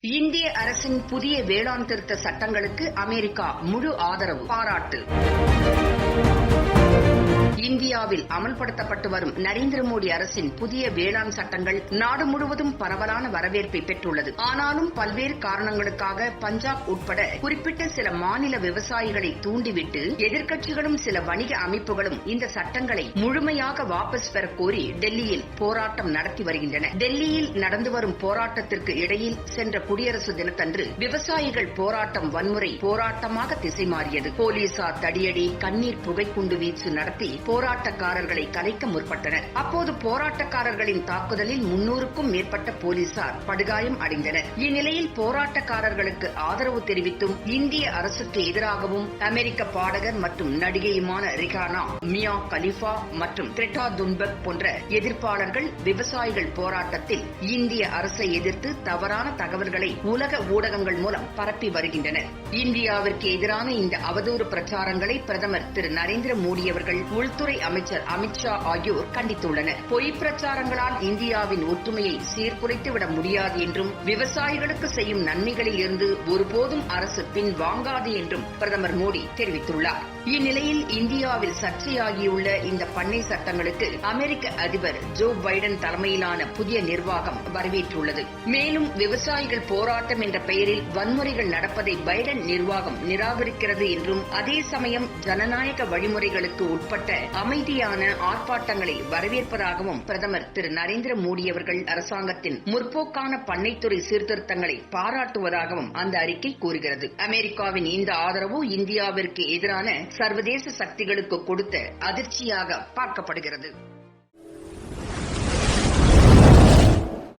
இந்திய அரசின் புதிய வேளாண் திருத்த சட்டங்களுக்கு அமெரிக்கா முழு ஆதரவு. பாராட்டு. இந்தியாவில் அமல்படுத்தப்பட்டு வரும் நரேந்திர மோடி அரசின் புதிய வேளாண் சட்டங்கள் நாடு முழுவதும் பரவலான வரவேற்பை பெற்றுள்ளது. ஆனாலும் பல்வேறு காரணங்களுக்காக பஞ்சாப் உட்பட குறிப்பிட்ட சில மாநில விவசாயிகளை தூண்டிவிட்டு எதிர்க்கட்சிகளும் சில வணிக அமைப்புகளும் இந்த சட்டங்களை முழுமையாக வாபஸ் பெற கோரி டெல்லியில் போராட்டம் நடத்தி வருகின்றன. டெல்லியில் நடந்து வரும் போராட்டத்திற்கு இடையில் சென்ற குடியரசு தினத்தன்று விவசாயிகள் போராட்டம் வன்முறை போராட்டமாக திசை மாறியது போலீசார் தடியடி கண்ணீர் புகைக்குண்டு வீச்சு நடத்தி போராட்ட போராட்டக்காரர்களை கலைக்க முற்பட்டனர். அப்போது போராட்டக்காரர்களின் தாக்குதலில் முன்னூறுக்கும் மேற்பட்ட போலீசார் படுகாயம் அடைந்தனர். இந்நிலையில் போராட்டக்காரர்களுக்கு ஆதரவு தெரிவித்தும் இந்திய அரசுக்கு எதிராகவும் அமெரிக்க பாடகர் மற்றும் நடிகையுமான ரிகானா மியா கலிஃபா மற்றும் கிரெட்டா துன்பக் போன்ற எதிர்ப்பாளர்கள் விவசாயிகள் போராட்டத்தில் இந்திய அரசை எதிர்த்து தவறான தகவல்களை உலக ஊடகங்கள் மூலம் பரப்பி வருகின்றனர். இந்தியாவிற்கு எதிரான இந்த அவதூறு பிரச்சாரங்களை பிரதமர் திரு நரேந்திர மோடி அவர்கள் உள்துறை அமைச்சர் அமைச்சர் அமித்ஷா ஆகியோர் கண்டித்துள்ளனர். பொய் பிரச்சாரங்களால் இந்தியாவின் ஒற்றுமையை சீர்குலைத்துவிட முடியாது என்றும் விவசாயிகளுக்கு செய்யும் நன்மைகளில் இருந்து ஒருபோதும் அரசு பின் வாங்காது என்றும் பிரதமர் மோடி தெரிவித்துள்ளார். இந்நிலையில் இந்தியாவில் சர்ச்சையாகியுள்ள இந்த பண்ணை சட்டங்களுக்கு அமெரிக்க அதிபர் ஜோ பைடன் தலைமையிலான புதிய நிர்வாகம் வரவேற்றுள்ளது. மேலும் விவசாயிகள் போராட்டம் என்ற பெயரில் வன்முறைகள் நடப்பதை பைடன் நிர்வாகம் நிராகரிக்கிறது என்றும் அதே சமயம் ஜனநாயக வழிமுறைகளுக்கு உட்பட்ட அமைதி அமைதியான ஆர்ப்பாட்டங்களை வரவேற்பதாகவும் பிரதமர் திரு நரேந்திர மோடி அவர்கள் அரசாங்கத்தின் முற்போக்கான பண்ணைத்துறை சீர்திருத்தங்களை பாராட்டுவதாகவும் அந்த அறிக்கை கூறுகிறது. அமெரிக்காவின் இந்த ஆதரவு இந்தியாவிற்கு எதிரான சர்வதேச சக்திகளுக்கு கொடுத்த அதிர்ச்சியாக பார்க்கப்படுகிறது.